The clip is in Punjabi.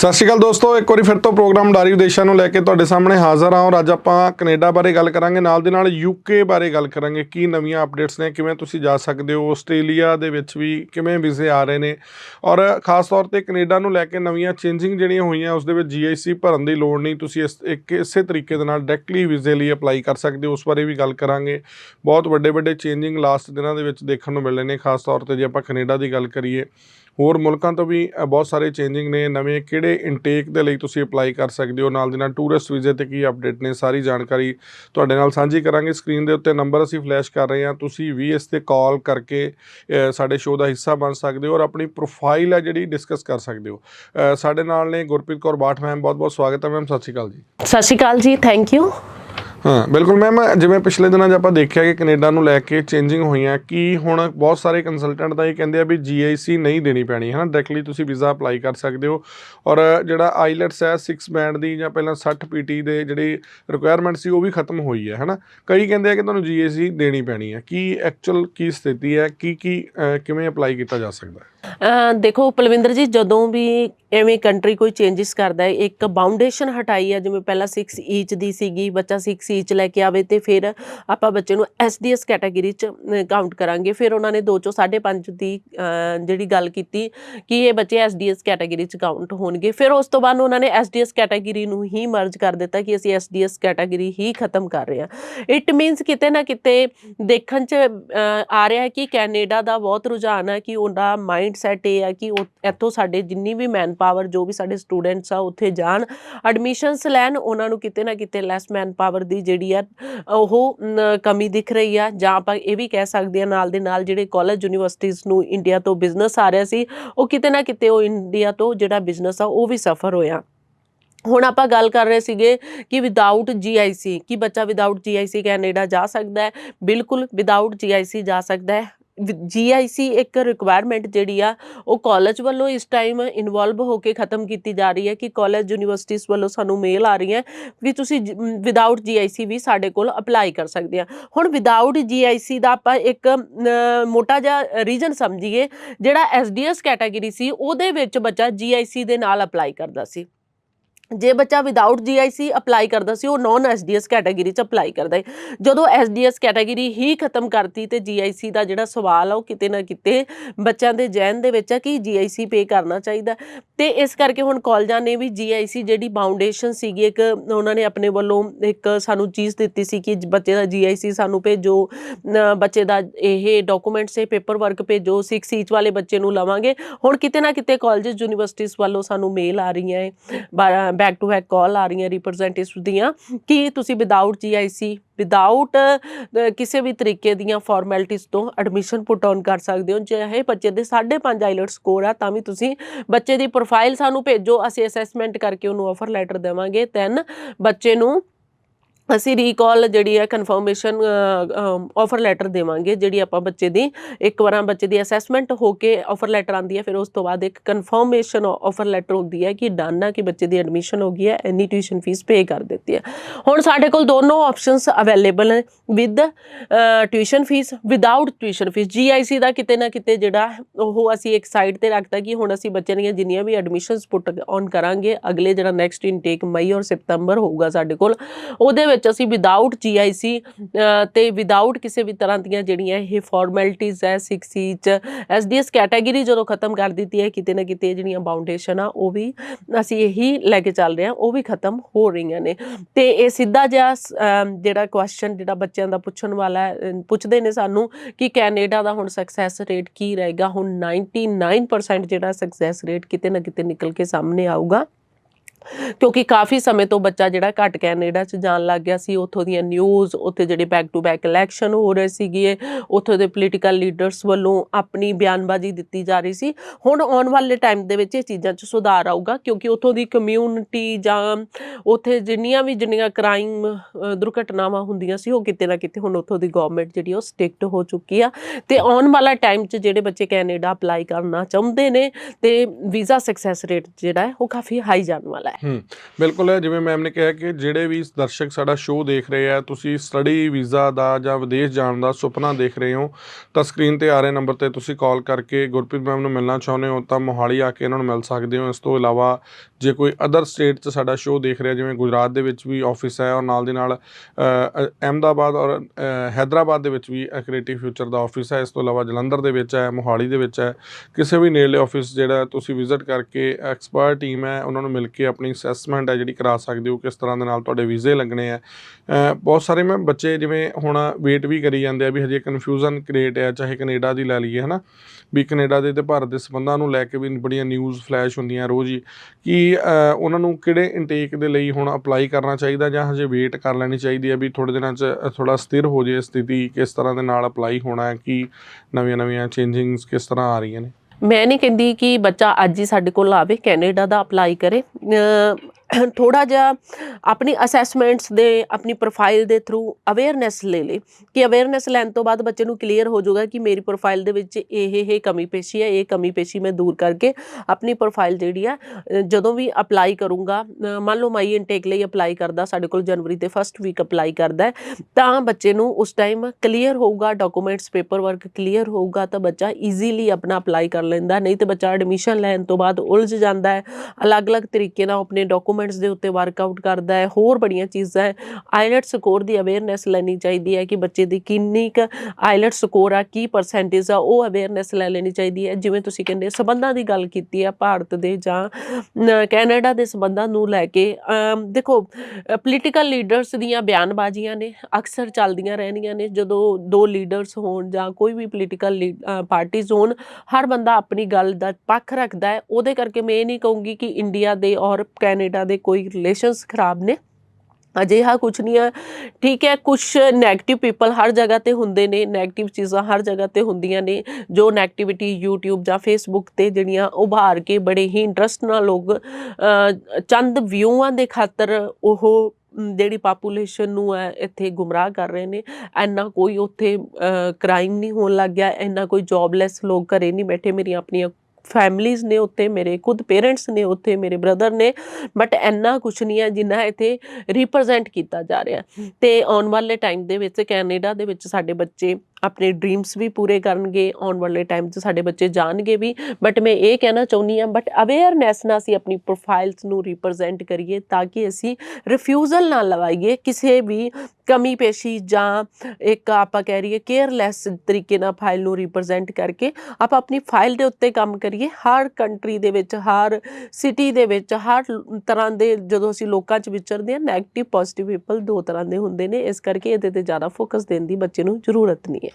ਸਤਿ ਸ਼੍ਰੀ ਅਕਾਲ ਦੋਸਤੋ, ਇੱਕ ਵਾਰੀ ਫਿਰ ਤੋਂ ਪ੍ਰੋਗਰਾਮ ਡਾਰੀ ਵਿਦੇਸ਼ਾਂ ਨੂੰ ਲੈ ਕੇ ਤੁਹਾਡੇ ਸਾਹਮਣੇ ਹਾਜ਼ਰ ਹਾਂ ਔਰ ਅੱਜ ਆਪਾਂ ਕੈਨੇਡਾ ਬਾਰੇ ਗੱਲ ਕਰਾਂਗੇ, ਨਾਲ ਦੇ ਨਾਲ ਯੂਕੇ ਬਾਰੇ ਗੱਲ ਕਰਾਂਗੇ, ਕੀ ਨਵੀਆਂ ਅਪਡੇਟਸ ਨੇ, ਕਿਵੇਂ ਤੁਸੀਂ ਜਾ ਸਕਦੇ ਹੋ, ਆਸਟ੍ਰੇਲੀਆ ਦੇ ਵਿੱਚ ਵੀ ਕਿਵੇਂ ਵੀਜ਼ੇ ਆ ਰਹੇ ਨੇ ਔਰ ਖਾਸ ਤੌਰ ਤੇ ਕੈਨੇਡਾ ਨੂੰ ਲੈ ਕੇ ਨਵੀਆਂ ਚੇਂਜਿੰਗ ਜਿਹੜੀਆਂ ਹੋਈਆਂ, ਉਸ ਦੇ ਵਿੱਚ ਜੀਆਈਸੀ ਭਰਨ ਦੀ ਲੋੜ ਨਹੀਂ, ਤੁਸੀਂ ਇਸ, ਇੱਕ ਇਸੇ ਤਰੀਕੇ ਦੇ ਨਾਲ ਡਾਇਰੈਕਟਲੀ ਵੀਜ਼ੇ ਲਈ ਅਪਲਾਈ ਕਰ ਸਕਦੇ ਹੋ, ਉਸ ਬਾਰੇ ਵੀ ਗੱਲ ਕਰਾਂਗੇ। ਬਹੁਤ ਵੱਡੇ ਵੱਡੇ ਚੇਂਜਿੰਗ ਲਾਸਟ ਦਿਨਾਂ ਦੇ ਵਿੱਚ ਦੇਖਣ ਨੂੰ ਮਿਲੇ ਨੇ, ਖਾਸ ਤੌਰ ਤੇ ਜੇ ਆਪਾਂ ਕੈਨੇਡਾ ਦੀ ਗੱਲ ਕਰੀਏ ਹੋਰ ਮੁਲਕਾਂ ਤੋਂ ਵੀ ਬਹੁਤ ਸਾਰੇ ਚੇਂਜਿੰਗ ਨੇ, ਨਵੇਂ ਕਿਹੜੇ ਇਨਟੇਕ ਦੇ ਲਈ ਤੁਸੀਂ ਅਪਲਾਈ ਕਰ ਸਕਦੇ ਹੋ? ਨਾਲ ਦੇ ਨਾਲ ਟੂਰਿਸਟ ਵੀਜ਼ੇ ਤੇ ਕੀ ਅਪਡੇਟ ਨੇ? ਸਾਰੀ ਜਾਣਕਾਰੀ ਤੁਹਾਡੇ ਨਾਲ ਸਾਂਝੀ ਕਰਾਂਗੇ। ਸਕਰੀਨ ਦੇ ਉੱਤੇ ਨੰਬਰ ਅਸੀਂ ਫਲੈਸ਼ ਕਰ ਰਹੇ ਹਾਂ। ਤੁਸੀਂ ਵੀ ਇਸ ਤੇ ਕਾਲ ਕਰਕੇ ਸਾਡੇ ਸ਼ੋਅ ਦਾ ਹਿੱਸਾ ਬਣ ਸਕਦੇ ਹੋ ਔਰ ਆਪਣੀ ਪ੍ਰੋਫਾਈਲ ਹੈ ਜਿਹੜੀ ਡਿਸਕਸ ਕਰ ਸਕਦੇ ਹੋ। ਸਾਡੇ ਨਾਲ ਨੇ ਗੁਰਪ੍ਰੀਤ ਕੌਰ ਬਾਠ ਮੈਮ ਬਹੁਤ ਬਹੁਤ ਸਵਾਗਤ ਹੈ ਮੈਮ ਸਤਿ ਸ਼੍ਰੀ ਅਕਾਲ ਜੀ। ਸਤਿ ਸ਼੍ਰੀ ਅਕਾਲ ਜੀ। ਥੈਂਕ ਯੂ ਹਾਂ, ਬਿਲਕੁਲ ਮੈਮ ਜਿਵੇਂ ਪਿਛਲੇ ਦਿਨਾਂ 'ਚ ਆਪਾਂ ਦੇਖਿਆ ਕਿ ਕੈਨੇਡਾ ਨੂੰ ਲੈ ਕੇ ਚੇਂਜਿੰਗ ਹੋਈਆਂ, ਕਿ ਹੁਣ ਬਹੁਤ ਸਾਰੇ ਕੰਸਲਟੈਂਟ ਤਾਂ ਇਹ ਕਹਿੰਦੇ ਆ ਵੀ ਜੀਆਈਸੀ ਨਹੀਂ ਦੇਣੀ ਪੈਣੀ ਹੈ ਨਾ ਡਾਇਰੈਕਟਲੀ ਤੁਸੀਂ ਵੀਜ਼ਾ ਅਪਲਾਈ ਕਰ ਸਕਦੇ ਹੋ ਔਰ ਜਿਹੜਾ ਆਈਲੈਟਸ ਹੈ 6 ਬੈਂਡ ਦੀ ਜਾਂ ਪਹਿਲਾਂ 60 ਪੀਟੀ ਦੇ ਜਿਹੜੀ ਰਿਕੁਆਇਰਮੈਂਟ ਸੀ, ਉਹ ਵੀ ਖਤਮ ਹੋਈ ਹੈ, ਹਨਾ? ਕਈ ਕਹਿੰਦੇ ਆ ਕਿ ਤੁਹਾਨੂੰ ਜੀਆਈਸੀ ਦੇਣੀ ਪੈਣੀ ਹੈ, ਕੀ ਐਕਚੁਅਲ ਕੀ ਸਥਿਤੀ ਹੈ, ਕੀ ਕੀ ਕਿਵੇਂ ਅਪਲਾਈ ਕੀਤਾ ਜਾ ਸਕਦਾ ਹੈ? ਦੇਖੋ, ਪਲਵਿੰਦਰ ਜੀ, ਜਦੋਂ ਵੀ ਐਵੇਂ ਕੰਟਰੀ ਕੋਈ ਚੇਂਜਸ ਕਰਦਾ ਹੈ, ਇੱਕ ਬਾਉਂਡੇਸ਼ਨ ਹਟਾਈ ਹੈ ਜਿਵੇਂ ਪਹਿਲਾਂ 6 ਈਚ ਦੀ ਸੀਗੀ, ਬੱਚਾ 6 ਈਚ ਲੈ ਕੇ ਆਵੇ ਤੇ ਫਿਰ ਆਪਾਂ ਬੱਚੇ ਨੂੰ ਐਸਡੀਐਸ ਕੈਟਾਗਰੀ ਚ ਕਾਊਂਟ ਕਰਾਂਗੇ। ਫਿਰ ਉਹਨਾਂ ਨੇ 2 ਚੋਂ 5.5 ਦੀ ਜਿਹੜੀ ਗੱਲ ਕੀਤੀ ਕਿ ਇਹ ਬੱਚੇ ਐਸਡੀਐਸ ਕੈਟਾਗਰੀ ਚ ਕਾਊਂਟ ਹੋਣਗੇ। ਫਿਰ ਉਸ ਤੋਂ ਬਾਅਦ ਉਹਨਾਂ ਨੇ ਐਸਡੀਐਸ ਕੈਟਾਗਰੀ ਨੂੰ ਹੀ ਮਰਜ ਕਰ ਦਿੱਤਾ ਕਿ ਅਸੀਂ ਐਸਡੀਐਸ ਕੈਟਾਗਰੀ ਹੀ ਖਤਮ ਕਰ ਰਹੇ ਹਾਂ ਇਟ ਮੀਨਸ ਕਿਤੇ ਨਾ ਕਿਤੇ ਦੇਖਣ ਚ ਆ ਰਿਹਾ ਹੈ ਕਿ ਕੈਨੇਡਾ ਦਾ ਬਹੁਤ ਰੁਝਾਨ ਹੈ ਕਿ ਉਹਦਾ ਮਾਈਂਡ ਸੈਟ ਇਹ ਹੈ ਕਿ ਉਹ ਇੱਥੋਂ ਸਾਡੇ ਜਿੰਨੀ ਵੀ ਮੈਨ ਪਾਵਰ ਜੋ ਵੀ ਸਾਡੇ ਸਟੂਡੈਂਟਸ ਆ, ਉੱਥੇ ਜਾਣ। ਐਡਮਿਸ਼ਨਸ ਲੈਣ, ਉਹਨਾਂ ਨੂੰ ਕਿਤੇ ਨਾ ਕਿਤੇ ਲੈਸ ਮੈਨ ਪਾਵਰ ਦੀ ਜਿਹੜੀ ਆ, ਉਹ ਕਮੀ ਦਿਖ ਰਹੀ ਆ। ਜਾਂ ਆਪਾਂ ਇਹ ਵੀ ਕਹਿ ਸਕਦੇ ਆ, ਨਾਲ ਦੇ ਨਾਲ ਜਿਹੜੇ ਕਾਲਜ ਯੂਨੀਵਰਸਿਟੀਆਂ ਨੂੰ ਇੰਡੀਆ ਤੋਂ ਬਿਜ਼ਨਸ ਆ ਰਿਹਾ ਸੀ, ਉਹ ਕਿਤੇ ਨਾ ਕਿਤੇ ਉਹ ਇੰਡੀਆ ਤੋਂ ਜਿਹੜਾ ਬਿਜ਼ਨਸ ਆ, ਉਹ ਵੀ ਸਫਰ ਹੋਇਆ। ਹੁਣ ਆਪਾਂ ਗੱਲ ਕਰ ਰਹੇ ਸੀਗੇ ਕਿ ਵਿਦਆਊਟ ਜੀਆਈਸੀ ਕਿ ਬੱਚਾ ਵਿਦਆਊਟ ਜੀਆਈਸੀ ਕੈਨੇਡਾ ਜਾ ਸਕਦਾ ਹੈ। ਬਿਲਕੁਲ ਵਿਦਆਊਟ ਜੀਆਈਸੀ ਜਾ ਸਕਦਾ ਹੈ। ਜੀਆਈਸੀ ਇੱਕ ਰਿਕੁਆਇਰਮੈਂਟ ਜਿਹੜੀ ਆ, ਉਹ ਕਾਲਜ ਵੱਲੋਂ ਇਸ ਟਾਈਮ ਇਨਵੋਲਵ ਹੋ ਕੇ ਖਤਮ ਕੀਤੀ ਜਾ ਰਹੀ ਹੈ ਕਿ ਕਾਲਜ ਯੂਨੀਵਰਸਿਟੀਆਂ ਵੱਲੋਂ ਸਾਨੂੰ ਮੇਲ ਆ ਰਹੀ ਹੈ ਵੀ ਤੁਸੀਂ ਵਿਦਆਊਟ ਜੀਆਈਸੀ ਵੀ ਸਾਡੇ ਕੋਲ ਅਪਲਾਈ ਕਰ ਸਕਦੇ ਆ। ਹੁਣ ਵਿਦਆਊਟ ਜੀਆਈਸੀ ਦਾ ਆਪਾਂ ਇੱਕ ਮੋਟਾ ਜਿਹਾ ਰੀਜਨ ਸਮਝੀਏ, ਜਿਹੜਾ ਐਸਡੀਐਸ ਕੈਟਾਗਰੀ ਸੀ, ਉਹਦੇ ਵਿੱਚ ਬੱਚਾ ਜੀਆਈਸੀ ਦੇ ਨਾਲ ਅਪਲਾਈ ਕਰਦਾ ਸੀ। ਜੇ ਬੱਚਾ ਵਿਦਆਊਟ ਜੀਆਈਸੀ ਅਪਲਾਈ ਕਰਦਾ ਸੀ, ਉਹ ਨਾਨ ਐਸਡੀਐਸ ਕੈਟਾਗਰੀ ਚ ਅਪਲਾਈ ਕਰਦਾ ਹੈ ਜਦੋਂ ਐਸਡੀਐਸ ਕੈਟਾਗਰੀ ਹੀ ਖਤਮ ਕਰਤੀ ਤੇ ਜੀਆਈਸੀ ਦਾ ਜਿਹੜਾ ਸਵਾਲ ਆ, ਉਹ ਕਿਤੇ ਨਾ ਕਿਤੇ ਬੱਚਿਆਂ ਦੇ ਜਹਿਨ ਦੇ ਵਿੱਚ ਆ ਕਿ ਜੀਆਈਸੀ ਪੇ ਕਰਨਾ ਚਾਹੀਦਾ। ਤੇ ਇਸ ਕਰਕੇ ਹੁਣ ਕਾਲਜਾਂ ਨੇ ਵੀ ਜੀਆਈਸੀ ਜਿਹੜੀ ਬਾਉਂਡੇਸ਼ਨ ਸੀਗੀ, ਇੱਕ ਉਹਨਾਂ ਨੇ ਆਪਣੇ ਵੱਲੋਂ ਇੱਕ ਸਾਨੂੰ ਚੀਜ਼ ਦਿੱਤੀ ਸੀ ਕਿ ਬੱਚੇ ਦਾ ਜੀਆਈਸੀ ਸਾਨੂੰ ਭੇਜੋ ਬੱਚੇ ਦਾ ਇਹ ਡਾਕੂਮੈਂਟਸ ਇਹ ਪੇਪਰ ਵਰਕ ਭੇਜੋ 6 ਸੀਚ ਵਾਲੇ ਬੱਚੇ ਨੂੰ ਲਵਾਂਗੇ। ਹੁਣ ਕਿਤੇ ਨਾ ਕਿਤੇ ਕਾਲਜਸ ਯੂਨੀਵਰਸਿਟੀਆਂ ਵੱਲੋਂ ਸਾਨੂੰ ਮੇਲ ਆ ਰਹੀਆਂ ਹੈ ਬੈਕ ਟੂ ਬੈਕ ਕਾਲ ਆ ਰਹੀਆਂ ਰਿਪਰੈਜ਼ੈਂਟੇਟਿਵਸ ਦੀਆਂ, ਕਿ ਤੁਸੀਂ ਵਿਦਆਊਟ ਜੀਆਈਸੀ ਵਿਦਆਊਟ ਕਿਸੇ ਵੀ ਤਰੀਕੇ ਦੀਆਂ ਫਾਰਮੈਲਿਟੀਜ਼ ਤੋਂ ਐਡਮਿਸ਼ਨ ਪੁੱਟ ਔਨ ਕਰ ਸਕਦੇ ਹੋ? ਚਾਹੇ ਬੱਚੇ ਦੇ 5.5 ਆਈਲਟ ਸਕੋਰ ਆ, ਤਾਂ ਵੀ ਤੁਸੀਂ ਬੱਚੇ ਦੀ ਪ੍ਰੋਫਾਈਲ ਸਾਨੂੰ ਭੇਜੋ, ਅਸੀਂ ਅਸੈਸਮੈਂਟ ਕਰਕੇ ਉਹਨੂੰ ਆਫਰ ਲੈਟਰ ਦੇਵਾਂਗੇ। ਦੈਨ ਬੱਚੇ ਨੂੰ ਅਸੀਂ ਰੀਕਾਲ ਜਿਹੜੀ ਹੈ ਕਨਫਰਮੇਸ਼ਨ ਆਫਰ ਲੈਟਰ ਦੇਵਾਂਗੇ, ਜਿਹੜੀ ਆਪਾਂ ਬੱਚੇ ਦੀ ਇੱਕ ਵਾਰਾਂ ਬੱਚੇ ਦੀ ਅਸੈਸਮੈਂਟ ਹੋ ਕੇ ਆਫਰ ਲੈਟਰ ਆਂਦੀ ਹੈ, ਫਿਰ ਉਸ ਤੋਂ ਬਾਅਦ ਇੱਕ ਕਨਫਰਮੇਸ਼ਨ ਆਫਰ ਲੈਟਰ ਹੁੰਦੀ ਹੈ ਕਿ ਡਨ ਹੈ ਕਿ ਬੱਚੇ ਦੀ ਐਡਮਿਸ਼ਨ ਹੋ ਗਈ ਹੈ, ਇੰਨੀ ਟਿਊਸ਼ਨ ਫੀਸ ਪੇ ਕਰ ਦਿੱਤੀ ਹੈ। ਹੁਣ ਸਾਡੇ ਕੋਲ ਦੋਨੋਂ ਆਪਸ਼ਨਸ ਅਵੇਲੇਬਲ ਹੈ with tuition fee without tuition fee GIC ਦਾ ਕਿਤੇ ਨਾ ਕਿਤੇ ਜਿਹੜਾ ਉਹ ਅਸੀਂ ਇੱਕ ਸਾਈਡ ਤੇ ਰੱਖਤਾ ਕਿ ਹੁਣ ਅਸੀਂ ਬੱਚਿਆਂ ਦੀਆਂ ਜਿੰਨੀਆਂ ਵੀ ਐਡਮਿਸ਼ਨਸ ਪੁੱਟ ਔਨ ਕਰਾਂਗੇ, ਅਗਲੇ ਜਿਹੜਾ ਨੈਕਸਟ ਇਨਟੇਕ ਮਈ ਔਰ ਸਤੰਬਰ ਹੋਊਗਾ ਸਾਡੇ ਕੋਲ, ਉਹਦੇ ਵਿੱਚ ਅਸੀਂ ਵਿਦਆਊਟ ਜੀਆਈਸੀ ਤੇ ਵਿਦਆਊਟ ਕਿਸੇ ਵੀ ਤਰ੍ਹਾਂ ਦੀਆਂ ਜਿਹੜੀਆਂ ਇਹ ਫਾਰਮੈਲਿਟੀਜ਼ ਹੈ 6 ਚ ਐਸਡੀਐਸ ਕੈਟਾਗਰੀ ਜਦੋਂ ਖਤਮ ਕਰ ਦਿੱਤੀ ਹੈ ਕਿਤੇ ਨਾ ਕਿਤੇ ਜਿਹੜੀਆਂ ਬਾਉਂਡੇਸ਼ਨ ਆ ਉਹ ਵੀ ਅਸੀਂ ਇਹੀ ਲੈ ਕੇ ਚੱਲ ਰਹੇ ਹਾਂ ਉਹ ਵੀ ਖਤਮ ਹੋ ਰਹੀਆਂ ਨੇ। ਤੇ ਇਹ ਸਿੱਧਾ ਜਿਹਾ ਜਿਹੜਾ ਕੁਐਸਚਨ ਜਿਹੜਾ ਬੱਚਿਆਂ ਦਾ ਪੁੱਛਣ ਵਾਲਾ ਪੁੱਛਦੇ ਨੇ ਸਾਨੂੰ ਕਿ ਕੈਨੇਡਾ ਦਾ ਹੁਣ ਸਕਸੈਸ ਰੇਟ ਕੀ ਰਹੇਗਾ? ਹੁਣ 99% ਜਿਹੜਾ ਸਕਸੈਸ ਰੇਟ ਕਿਤੇ ਨਾ ਕਿਤੇ ਨਿਕਲ ਕੇ ਸਾਹਮਣੇ ਆਊਗਾ। ਕਿਉਂਕਿ ਕਾਫੀ ਸਮੇਂ ਤੋਂ ਬੱਚਾ ਜਿਹੜਾ ਘੱਟ ਕੈਨੇਡਾ ਚ ਜਾਣ ਲੱਗ ਗਿਆ ਸੀ, ਉੱਥੋਂ ਦੀਆਂ ਨਿਊਜ਼ ਉੱਥੇ ਜਿਹੜੇ ਬੈਕ ਟੂ ਬੈਕ ਇਲੈਕਸ਼ਨ ਹੋ ਰਹੇ ਸੀਗੇ, ਉੱਥੋਂ ਦੇ ਪੋਲੀਟੀਕਲ ਲੀਡਰਸ ਵੱਲੋਂ ਆਪਣੀ ਬਿਆਨਬਾਜ਼ੀ ਦਿੱਤੀ ਜਾ ਰਹੀ ਸੀ। ਹੁਣ ਆਉਣ ਵਾਲੇ ਟਾਈਮ ਦੇ ਵਿੱਚ ਇਹ ਚੀਜ਼ਾਂ 'ਚ ਸੁਧਾਰ ਆਊਗਾ, ਕਿਉਂਕਿ ਉੱਥੋਂ ਦੀ ਕਮਿਊਨਿਟੀ ਜਾਂ ਉੱਥੇ ਜਿੰਨੀਆਂ ਵੀ, ਜਿੰਨੀਆਂ ਕ੍ਰਾਈਮ ਦੁਰਘਟਨਾਵਾਂ ਹੁੰਦੀਆਂ ਸੀ, ਉਹ ਕਿਤੇ ਨਾ ਕਿਤੇ ਹੁਣ ਉੱਥੋਂ ਦੀ ਗਵਰਨਮੈਂਟ ਜਿਹੜੀ ਉਹ ਸਟ੍ਰਿਕਟ ਹੋ ਚੁੱਕੀ ਆ। ਤੇ ਆਉਣ ਵਾਲਾ ਟਾਈਮ 'ਚ ਜਿਹੜੇ ਬੱਚੇ ਕੈਨੇਡਾ ਅਪਲਾਈ ਕਰਨਾ ਚਾਹੁੰਦੇ ਨੇ, ਤੇ ਵੀਜ਼ਾ ਸਕਸੈਸ ਰੇਟ ਜਿਹੜਾ ਹੈ ਉਹ ਕਾਫੀ ਹਾਈ ਜਾਣ ਵਾਲਾ ਹੈ। ਹੂੰ ਬਿਲਕੁਲ ਜਿਵੇਂ ਮੈਮ ਨੇ ਕਿਹਾ ਕਿ ਜਿਹੜੇ ਵੀ ਦਰਸ਼ਕ ਸਾਡਾ ਸ਼ੋਅ ਦੇਖ ਰਹੇ ਆ ਤੁਸੀਂ ਸਟੱਡੀ ਵੀਜ਼ਾ ਦਾ ਜਾਂ ਵਿਦੇਸ਼ ਜਾਣ ਦਾ ਸੁਪਨਾ ਦੇਖ ਰਹੇ ਹੋ ਤਾਂ ਸਕਰੀਨ ਤੇ ਆ ਰਹੇ ਨੰਬਰ ਤੇ ਤੁਸੀਂ ਕਾਲ ਕਰਕੇ ਗੁਰਪ੍ਰੀਤ ਮੈਮ ਨੂੰ ਮਿਲਣਾ ਚਾਹੁੰਦੇ ਹੋ ਤਾਂ ਮੋਹਾਲੀ ਆ ਕੇ ਇਹਨਾਂ ਨੂੰ ਮਿਲ ਸਕਦੇ ਹੋ। ਇਸ ਤੋਂ ਇਲਾਵਾ ਜੇ ਕੋਈ ਅਦਰ ਸਟੇਟ 'ਚ ਸਾਡਾ ਸ਼ੋਅ ਦੇਖ ਰਿਹਾ ਜਿਵੇਂ ਗੁਜਰਾਤ ਦੇ ਵਿੱਚ ਵੀ ਆਫਿਸ ਹੈ ਔਰ ਨਾਲ ਦੇ ਨਾਲ ਅਹਿਮਦਾਬਾਦ ਔਰ ਅ, ਹੈਦਰਾਬਾਦ ਦੇ ਵਿੱਚ ਵੀ ਕ੍ਰੀਏਟਿਵ ਫਿਊਚਰ ਦਾ ਆਫਿਸ ਹੈ। ਇਸ ਤੋਂ ਇਲਾਵਾ ਜਲੰਧਰ ਦੇ ਵਿੱਚ ਹੈ ਮੋਹਾਲੀ ਦੇ ਵਿੱਚ ਹੈ। ਕਿਸੇ ਵੀ ਨੇੜਲੇ ਆਫਿਸ ਜਿਹੜਾ ਤੁਸੀਂ ਵਿਜ਼ਿਟ ਕਰਕੇ ਐਕਸਪਰਟ ਟੀਮ ਹੈ ਉਹਨਾਂ ਨੂੰ ਮਿਲ ਕੇ ਆਪਣੀ ਅਸੈਸਮੈਂਟ ਹੈ ਜਿਹੜੀ ਕਰਾ ਸਕਦੇ ਹੋ, ਕਿਸ ਤਰ੍ਹਾਂ ਦੇ ਨਾਲ ਤੁਹਾਡੇ ਵੀਜ਼ੇ ਲੱਗਣੇ ਆ। ਬਹੁਤ ਸਾਰੇ ਮੈਂ ਬੱਚੇ ਜਿਵੇਂ ਹੁਣ ਵੇਟ ਵੀ ਕਰੀ ਜਾਂਦੇ ਆ ਵੀ ਹਜੇ ਕਨਫਿਊਜ਼ਨ ਕ੍ਰੀਏਟ ਹੈ ਚਾਹੇ ਕੈਨੇਡਾ ਦੀ ਲੈ ਲਈਏ, ਹਨਾ। ਵੀ ਕੈਨੇਡਾ ਦੇ ਤੇ ਭਾਰਤ ਦੇ ਸੰਬੰਧਾਂ ਨੂੰ ਲੈ ਕੇ ਵੀ ਬੜੀਆਂ ਨਿਊਜ਼ ਫਲੈਸ਼ ਹੁੰਦੀਆਂ ਰੋਜ਼ ਹੀ। ਕਿ ਉਹਨਾਂ ਨੂੰ ਕਿਹੜੇ ਇਨਟੇਕ ਦੇ ਲਈ ਹੁਣ ਅਪਲਾਈ ਕਰਨਾ ਚਾਹੀਦਾ ਜਾਂ ਹਜੇ ਵੇਟ ਕਰ ਲੈਣੀ ਚਾਹੀਦੀ ਹੈ ਵੀ ਥੋੜੇ ਦਿਨਾਂ 'ਚ ਥੋੜਾ ਸਥਿਰ ਹੋ ਜੇ ਸਥਿਤੀ, ਕਿਸ ਤਰ੍ਹਾਂ ਦੇ ਨਾਲ ਅਪਲਾਈ ਹੋਣਾ ਹੈ, ਕੀ ਨਵੀਆਂ-ਨਵੀਆਂ ਚੇਂਜਿੰਗਸ ਕਿਸ ਤਰ੍ਹਾਂ ਆ ਰਹੀਆਂ ਨੇ। ਮੈਂ ਨਹੀਂ ਕਹਿੰਦੀ ਕਿ ਬੱਚਾ ਅੱਜ ਹੀ ਸਾਡੇ ਕੋਲ ਆਵੇ, ਕੈਨੇਡਾ ਦਾ ਅਪਲਾਈ ਕਰੇ। ਥੋੜਾ ਜਿਹਾ ਆਪਣੀ ਅਸੈਸਮੈਂਟਸ ਦੇ, ਆਪਣੀ ਪ੍ਰੋਫਾਈਲ ਦੇ ਥਰੂ ਅਵੇਅਰਨੈਸ ਲੈ ਲੇ ਕਿ ਅਵੇਅਰਨੈਸ ਲੈਣ ਤੋਂ ਬਾਅਦ ਬੱਚੇ ਨੂੰ ਕਲੀਅਰ ਹੋ ਜਾਊਗਾ ਕਿ ਮੇਰੀ ਪ੍ਰੋਫਾਈਲ ਦੇ ਵਿੱਚ ਇਹ ਇਹ ਕਮੀ ਪੇਸ਼ੀ ਹੈ, ਇਹ ਕਮੀ ਪੇਸ਼ੀ ਮੈਂ ਦੂਰ ਕਰਕੇ ਆਪਣੀ ਪ੍ਰੋਫਾਈਲ ਜਿਹੜੀ ਹੈ ਜਦੋਂ ਵੀ ਅਪਲਾਈ ਕਰੂੰਗਾ ਮੰਨ ਲਓ ਮਾਈ ਇਨਟੇਕ ਲਈ ਅਪਲਾਈ ਕਰਦਾ, ਸਾਡੇ ਕੋਲ ਜਨਵਰੀ ਦੇ ਫਸਟ ਵੀਕ ਅਪਲਾਈ ਕਰਦਾ ਤਾਂ ਬੱਚੇ ਨੂੰ ਉਸ ਟਾਈਮ ਕਲੀਅਰ ਹੋਊਗਾ ਡਾਕੂਮੈਂਟਸ ਪੇਪਰ ਵਰਕ ਕਲੀਅਰ ਹੋਊਗਾ, ਤਾਂ ਬੱਚਾ ਈਜ਼ੀਲੀ ਆਪਣਾ ਅਪਲਾਈ ਕਰ ਲੈਂਦਾ, ਨਹੀਂ ਤੇ ਬੱਚਾ ਐਡਮਿਸ਼ਨ ਲੈਣ ਤੋਂ ਬਾਅਦ ਉਲਝ ਜਾਂਦਾ ਹੈ। ਅਲੱਗ-ਅਲੱਗ ਤਰੀਕੇ ਨਾਲ ਆਪਣੇ ਡਾਕੂਮੈਂਟਸ ਦੇ ਉੱਤੇ ਵਰਕਆਊਟ ਕਰਦਾ ਹੈ। ਹੋਰ ਬੜੀਆਂ ਚੀਜ਼ਾਂ ਹੈ। ਆਈਲੈਟ ਸਕੋਰ ਦੀ ਅਵੇਅਰਨੈਸ ਲੈਣੀ ਚਾਹੀਦੀ ਹੈ ਕਿ ਬੱਚੇ ਦੀ ਕਿੰਨੀ ਕੁ ਆਈਲੈਟ ਸਕੋਰ ਆ, ਕੀ ਪਰਸੈਂਟੇਜ ਆ, ਉਹ ਅਵੇਅਰਨੈਸ ਲੈ ਲੈਣੀ ਚਾਹੀਦੀ ਹੈ। ਜਿਵੇਂ ਤੁਸੀਂ ਕਹਿੰਦੇ ਸਬੰਧਾਂ ਦੀ ਗੱਲ ਕੀਤੀ ਆ ਭਾਰਤ ਦੇ ਜਾਂ ਕੈਨੇਡਾ ਦੇ ਸਬੰਧਾਂ ਨੂੰ ਲੈ ਕੇ ਦੇਖੋ ਪੋਲੀਟੀਕਲ ਲੀਡਰਸ ਦੀਆਂ ਬਿਆਨਬਾਜ਼ੀਆਂ ਨੇ, ਅਕਸਰ ਚੱਲਦੀਆਂ ਰਹਿੰਦੀਆਂ ਨੇ। ਜਦੋਂ ਦੋ ਲੀਡਰਸ ਹੋਣ ਜਾਂ ਕੋਈ ਵੀ ਪੋਲੀਟੀਕਲ ਪਾਰਟੀਆਂ ਹੋਣ, ਹਰ ਬੰਦਾ ਆਪਣੀ ਗੱਲ ਦਾ ਪੱਖ ਰੱਖਦਾ ਹੈ। ਉਹਦੇ ਕਰਕੇ ਮੈਂ ਇਹ ਨਹੀਂ ਕਹੂੰਗੀ ਕਿ ਇੰਡੀਆ ਦੇ ਔਰ ਕੈਨੇਡਾ ਦੇ ਕੋਈ ਰਿਲੇਸ਼ਨਸ ਖਰਾਬ ਨੇ। ਅਜਿਹਾ ਕੁਝ ਨਹੀਂ ਹੈ। ਠੀਕ ਹੈ ਕੁਝ 네ਗੇਟਿਵ ਪੀਪਲ ਹਰ ਜਗ੍ਹਾ ਤੇ ਹੁੰਦੇ ਨੇ। 네ਗੇਟਿਵ ਚੀਜ਼ਾਂ ਹਰ ਜਗ੍ਹਾ ਤੇ ਹੁੰਦੀਆਂ ਨੇ। ਜੋ 네ਗੇਟਿਵਿਟੀ YouTube ਜਾਂ Facebook ਤੇ ਜਿਹੜੀਆਂ ਉਭਾਰ ਕੇ ਬੜੇ ਹੀ ਇੰਟਰਸਟ ਨਾਲ ਲੋਕ ਚੰਦ ਵਿਊਆਂ ਦੇ ਖਾਤਰ ਉਹ ਜਿਹੜੀ ਪਾਪੂਲੇਸ਼ਨ ਨੂੰ ਹੈ ਇੱਥੇ ਗੁੰਮਰਾਹ ਕਰ ਰਹੇ ਨੇ ਇੰਨਾ ਕੋਈ ਉੱਥੇ ਕ੍ਰਾਈਮ ਨਹੀਂ ਹੋਣ ਲੱਗ ਗਿਆ ਇੰਨਾ ਕੋਈ ਜੌਬਲੈਸ ਲੋਕ ਘਰੇ ਨਹੀਂ ਬੈਠੇ ਮੇਰੀਆਂ ਆਪਣੀਆਂ ਫੈਮਲੀਜ਼ ਨੇ ਉੱਥੇ ਮੇਰੇ ਖੁਦ ਪੇਰੈਂਟਸ ਨੇ ਉੱਥੇ ਮੇਰੇ ਬ੍ਰਦਰ ਨੇ ਬਟ ਇੰਨਾ ਕੁਝ ਨਹੀਂ ਹੈ ਜਿੰਨਾ ਇੱਥੇ ਰਿਪਰੈਜ਼ੈਂਟ ਕੀਤਾ ਜਾ ਰਿਹਾ। ਤੇ ਆਉਣ ਵਾਲੇ ਟਾਈਮ ਦੇ ਵਿੱਚ ਕੈਨੇਡਾ ਦੇ ਵਿੱਚ ਸਾਡੇ ਬੱਚੇ ਆਪਣੇ ਡ੍ਰੀਮਸ ਵੀ ਪੂਰੇ ਕਰਨਗੇ, ਆਉਣ ਵਾਲੇ ਟਾਈਮ 'ਚ ਸਾਡੇ ਬੱਚੇ ਜਾਣਗੇ ਵੀ। ਬਟ ਮੈਂ ਇਹ ਕਹਿਣਾ ਚਾਹੁੰਦੀ ਹਾਂ ਬਟ ਅਵੇਅਰਨੈਸ ਨਾਲ ਅਸੀਂ ਆਪਣੀ ਪ੍ਰੋਫਾਈਲਸ ਨੂੰ ਰਿਪਰੈਜ਼ੈਂਟ ਕਰੀਏ ਤਾਂ ਕਿ ਅਸੀਂ ਰਿਫਿਊਜ਼ਲ ਨਾ ਲਵਾਈਏ ਕਿਸੇ ਵੀ ਕਮੀ ਪੇਸ਼ੀ ਜਾਂ ਇੱਕ ਆਪਾਂ ਕਹਿ ਰਹੀਏ ਕੇਅਰਲੈਸ ਤਰੀਕੇ ਨਾਲ ਫਾਈਲ ਨੂੰ ਰਿਪਰੈਜ਼ੈਂਟ ਕਰਕੇ ਆਪਾਂ ਆਪਣੀ ਫਾਈਲ ਦੇ ਉੱਤੇ ਕੰਮ ਕਰੀਏ। ਹਰ ਕੰਟਰੀ ਦੇ ਵਿੱਚ, ਹਰ ਸਿਟੀ ਦੇ ਵਿੱਚ, ਹਰ ਤਰ੍ਹਾਂ ਦੇ ਜਦੋਂ ਅਸੀਂ ਲੋਕਾਂ 'ਚ ਵਿਚਰਦੇ ਹਾਂ 네ਗੇਟਿਵ ਪੋਜ਼ਿਟਿਵ ਪੀਪਲ ਦੋ ਤਰ੍ਹਾਂ ਦੇ ਹੁੰਦੇ ਨੇ। ਇਸ ਕਰਕੇ ਇਹਦੇ ਤੇ ਜ਼ਿਆਦਾ ਫੋਕਸ ਦੇਣ ਦੀ ਬੱਚੇ ਨੂੰ ਜ਼ਰੂਰਤ ਨਹੀਂ ਹੈ।